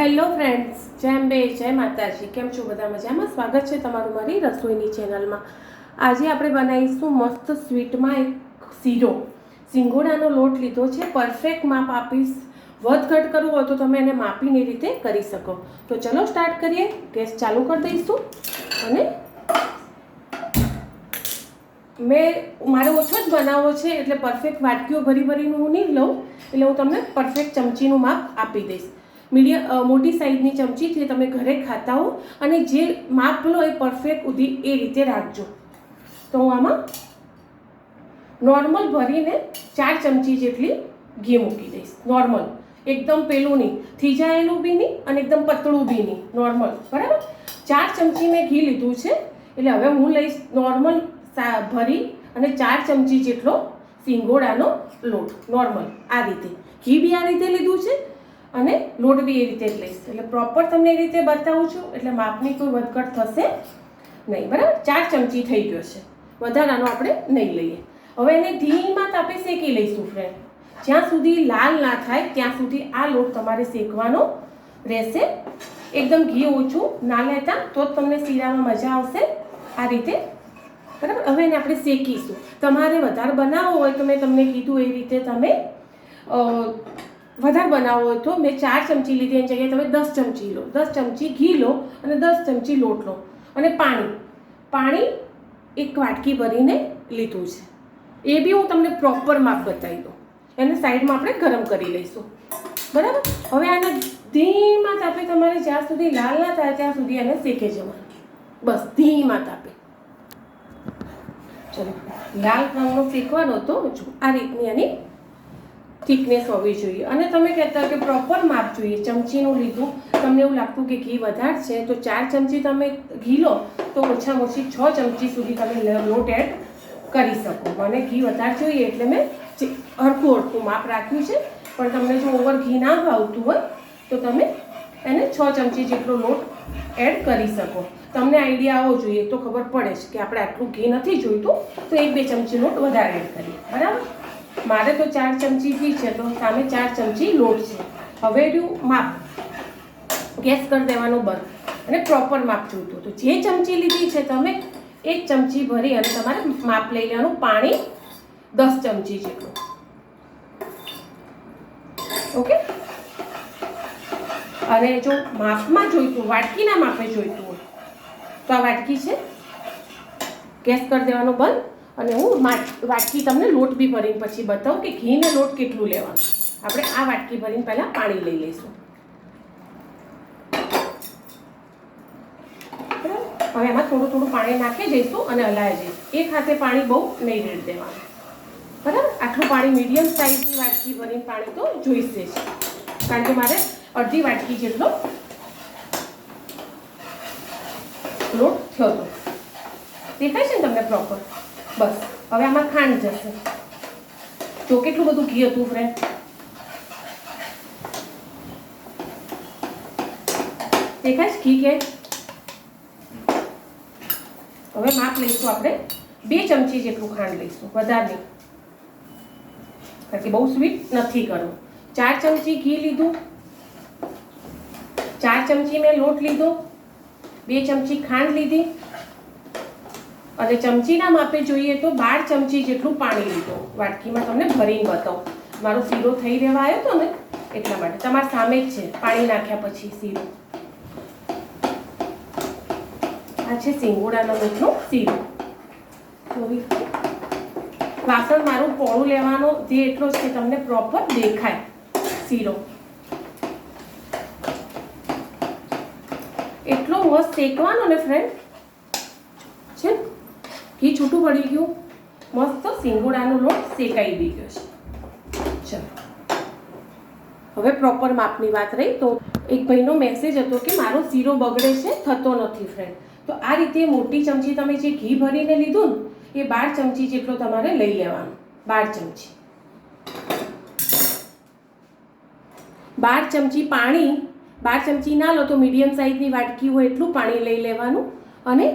Hello friends જેમ બે જય માતાજી. કેમ છો બધા મજામાં? સ્વાગત છે તમારું મારી રસોઈની ચેનલમાં આજે આપણે બનાવીશું મસ્ત સ્વીટમાં એક શીરો. સિંગોડાનો લોટ લીધો છે પરફેક્ટ માપ આપીશ. વધઘટ કરવું હોય તો તમે એને માપીને રીતે કરી શકો. તો ચલો સ્ટાર્ટ કરીએ. ગેસ ચાલુ કરી દઈશું. અને મેં, મારે ઓછો જ બનાવવો છે, એટલે પરફેક્ટ વાટકીઓ ભરી ભરીનું હું નહીં લઉં. એટલે હું તમને પરફેક્ટ ચમચીનું માપ આપી દઈશ. મીડિયમ મોટી સાઈઝની ચમચી જે તમે ઘરે ખાતા હો અને જે માપ લો એ પરફેક્ટ ઉધી એ રીતે રાખજો. તો હું આમાં નોર્મલ ભરીને ચાર ચમચી જેટલી ઘી મૂકી દઈશ. નોર્મલ. એકદમ પેલું નહીં. થીજાયેલું બી નહીં અને એકદમ પતળું બી નહીં. નોર્મલ. બરાબર? ચાર ચમચી મેં ઘી લીધું છે. એટલે હવે હું લઈશ નોર્મલ ભરી અને ચાર ચમચી જેટલો સિંગોડાનો લોટ. નોર્મલ. આ રીતે. ઘી બી આ રીતે લીધું છે. અને લોટ બી એ રીતે જ લઈશ. એટલે પ્રોપર તમને એ રીતે બતાવું છું. એટલે માપની કોઈ વધઘટ થશે નહીં. બરાબર? ચાર ચમચી થઈ ગયો છે. વધારાનો આપણે નહીં લઈએ. હવે એને ધીમાં તાપે શેકી લઈશું ફ્રેન્ડ જ્યાં સુધી લાલ ના થાય, ત્યાં સુધી આ લોટ તમારે શેકવાનો રહેશે. એકદમ ઘી ઓછું ના લેતા તો જ તમને શીરામાં મજા આવશે આ રીતે. બરાબર? હવે એને આપણે શેકીશું. તમારે વધારે બનાવવો હોય તો મેં તમને કીધું એ રીતે તમે વધારે બનાવવો હોય તો મેં ચાર ચમચી લીધી એની જગ્યાએ તમે દસ ચમચી લો. દસ ચમચી ઘી લો અને દસ ચમચી લોટ લો. અને પાણી. પાણી એક વાટકી ભરીને લીધું છે. એ બી હું તમને પ્રોપર માપ બતાવી દઉં. એને સાઈડમાં આપણે ગરમ કરી લઈશું. બરાબર? હવે આને ધીમા તાપે તમારે જ્યાં સુધી લાલ ના થાય ત્યાં સુધી એને શેકે જવાનું. બસ, ધીમા તાપે. ચલો. લાલ રંગનો શેકવાનો હતો જો આ રીતની એની થિકનેસ હોવી જોઈએ. અને તમે કહેતા કે પ્રોપર માપ જોઈએ, ચમચીનું લીધું, તમને એવું લાગતું કે ઘી વધારે છે તો ચાર ચમચી તમે ઘી લો, તો ઓછામાં ઓછી છ ચમચી સુધી તમે લોટ એડ કરી શકો. મને ઘી વધારે જોઈએ એટલે મેં અડધું હરખું માપ રાખ્યું છે. પણ તમને જો ઓવર ઘી ના ભાવતું હોય, તો તમે એને છ ચમચી જેટલો લોટ એડ કરી શકો. તમને આઈડિયા આવવો જોઈએ તો ખબર પડે છે કે આપણે આટલું ઘી નથી જોઈતું, તો એક બે ચમચી લોટ વધારે એડ કરીએ. બરાબર? મારે તો ચાર ચમચી ઘી છે, તો સામે ચાર ચમચી લોટ છે. હવે રહ્યું માપ. ગેસ કરી દેવાનું બંધ. અને પ્રોપર માપ જોઈતું તો જે ચમચી લીધી છે તમે, એક ચમચી ભરી અને તમારે માપ લઈ લેવાનું પાણી દસ ચમચી જેટલું. ઓકે? અને જો માપમાં જોઈતું, વાટકીના માપે જોઈતું હોય, તો આ વાટકી છે. ગેસ કરી દેવાનો બંધ. અને હું વાટકી તમને લોટ બી ભરીને પછી બતાવું કે ઘી ને લોટ કેટલું લેવાનું આપણે આ વાટકી ભરીને પહેલાં પાણી લઈ લઈશું? હવે એમાં થોડું થોડું પાણી નાખી જઈશું અને હલાવી જઈશું એક હાથે પાણી બહુ નહીં રેડ દેવાનું. બરાબર? આટલું પાણી મીડિયમ સાઇઝની વાટકી ભરીને પાણી તો જોઈશે જ કારણ કે મારે અડધી વાટકી જેટલો લોટ થયો હતો દેખાય છે ને તમને પ્રોપર બસ. હવે આમાં ખાંડ જશે. જો કેટલું બધું ઘી હતું ફ્રેન્ડ દેખાય છે ઘી કે? હવે માપ લઈશું આપણે. બે ચમચી જેટલું ખાંડ લઈશું, વધારે નહીં. કારણ કે બહુ સ્વીટ નથી કરવું ચાર ચમચી ઘી લીધું. ચાર ચમચી મેં લોટ લીધો. બે ચમચી ખાંડ લીધી. અને ચમચીના માપે જોઈએ તો બાર ચમચી જેટલું પાણી લીધું. વાટકીમાં તમને ભરીને બતાવું. મારો શીરો થઈ રહેવા આવ્યો હતો ને, એટલા માટે. તમારા સામે જ છે. પાણી નાખ્યા પછી શીરો. આ છે સિંગોડાના મીઠનો શીરો. વાસણ મારું પોળું લેવાનો, જે એટલો જ કે તમને પ્રોપર દેખાય. શીરો. એટલો મસ્ત શેકવાનો ને ફ્રેન્ડ છે? ઘી છૂટું પડી ગયું. મસ્ત સિંગોડાનો લોટ શેકાઈ બી ગયો છે. ચલો. હવે પ્રોપર માપની વાત રહી તો એક ભાઈનો મેસેજ હતો કે મારો શીરો બગડે છે, થતો નથી ફ્રેન્ડ તો આ રીતે મોટી ચમચી તમે જે ઘી ભરીને લીધું ને, એ બાર ચમચી જેટલો તમારે લઈ લેવાનું. બાર ચમચી. બાર ચમચી પાણી, બાર ચમચી ના લો તો મીડિયમ સાઇઝની વાટકી હોય એટલું પાણી લઈ લેવાનું અને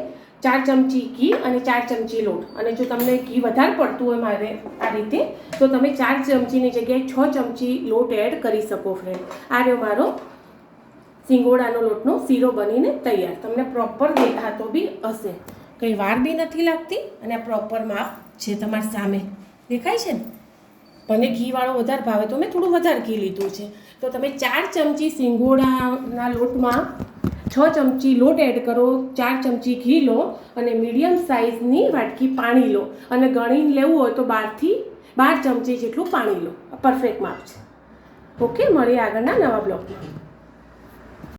ચાર ચમચી ઘી અને ચાર ચમચી લોટ. અને જો તમને ઘી વધારે પડતું હોય મારે આ રીતે, તો તમે ચાર ચમચીની જગ્યાએ છ ચમચી લોટ એડ કરી શકો ફ્રેન્ડ આ રહ્યો મારો સિંગોડાનો લોટનો શીરો બનીને તૈયાર. તમને પ્રોપર દેખાતો બી હશે. કંઈ વાર બી નથી લાગતી અને પ્રોપર માપ છે તમારી સામે દેખાય છે ને, મને ઘીવાળો વધારે ભાવે તો મેં થોડું વધારે ઘી લીધું છે. તો તમે ચાર ચમચી સિંગોડાના લોટમાં છ ચમચી લોટ એડ કરો, ચાર ચમચી ઘી લો અને મીડિયમ સાઇઝની વાટકી પાણી લો. અને ગણીને લેવું હોય તો બારથી બાર ચમચી જેટલું પાણી લો. પરફેક્ટ માપ છે. ઓકે, મળીએ આગળના નવા બ્લોગમાં.